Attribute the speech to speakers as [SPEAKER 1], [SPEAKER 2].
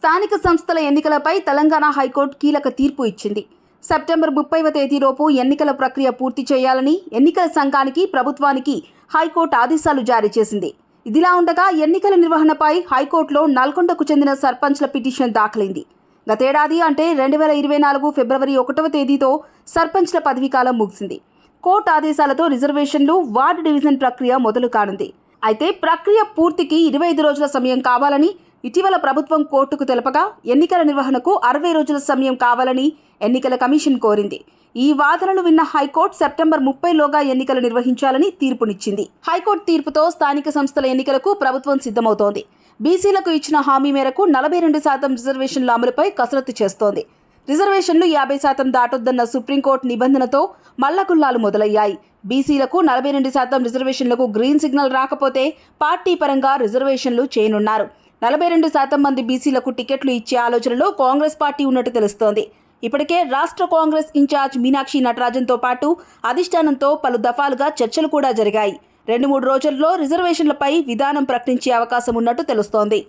[SPEAKER 1] స్థానిక సంస్థల ఎన్నికలపై తెలంగాణ హైకోర్టు కీలక తీర్పు ఇచ్చింది. సెప్టెంబర్ ముప్పైవ తేదీలోపు ఎన్నికల ప్రక్రియ పూర్తి చేయాలని ఎన్నికల సంఘానికి ప్రభుత్వానికి హైకోర్టు ఆదేశాలు జారీ చేసింది. ఇదిలా ఉండగా ఎన్నికల నిర్వహణపై హైకోర్టులో నల్గొండకు చెందిన సర్పంచ్ల పిటిషన్ దాఖలైంది. గతేడాది అంటే రెండు వేల ఇరవై నాలుగు ఫిబ్రవరి ఒకటవ తేదీతో సర్పంచ్ల పదవీకాలం ముగిసింది. కోర్టు ఆదేశాలతో రిజర్వేషన్లు వార్డు డివిజన్ ప్రక్రియ మొదలు కానుంది. అయితే ప్రక్రియ పూర్తికి ఇరవై ఐదు రోజుల సమయం కావాలని ఇటీవల ప్రభుత్వం కోర్టుకు తెలపగా ఎన్నికల నిర్వహణకు అరవై రోజుల సమయం కావాలని ఎన్నికల కమిషన్ కోరింది. ఈ వాదనలు విన్న హైకోర్టు సెప్టెంబర్ ముప్పైలోగా ఎన్నికలు నిర్వహించాలని తీర్పునిచ్చింది. హైకోర్టు తీర్పుతో స్థానిక సంస్థల ఎన్నికలకు ప్రభుత్వం సిద్ధమవుతోంది. బీసీలకు ఇచ్చిన హామీ మేరకు నలభై రెండు శాతం రిజర్వేషన్ల అమలుపై కసరత్తు చేస్తోంది. రిజర్వేషన్లు యాభై శాతం దాటొద్దన్న సుప్రీంకోర్టు నిబంధనతో మల్లకుల్లాలు మొదలయ్యాయి. బీసీలకు నలభై రెండు శాతం రిజర్వేషన్లకు గ్రీన్ సిగ్నల్ రాకపోతే పార్టీ పరంగా రిజర్వేషన్లు చేయనున్నారు. నలభై రెండు శాతం మంది బీసీలకు టికెట్లు ఇచ్చే ఆలోచనలో కాంగ్రెస్ పార్టీ ఉన్నట్టు తెలుస్తోంది. ఇప్పటికే రాష్ట్ర కాంగ్రెస్ ఇన్ఛార్జ్ మీనాక్షి నటరాజన్తో పాటు అధిష్టానంతో పలు దఫాలుగా చర్చలు కూడా జరిగాయి. రెండు మూడు రోజుల్లో రిజర్వేషన్లపై విధానం ప్రకటించే అవకాశం ఉన్నట్టు తెలుస్తోంది.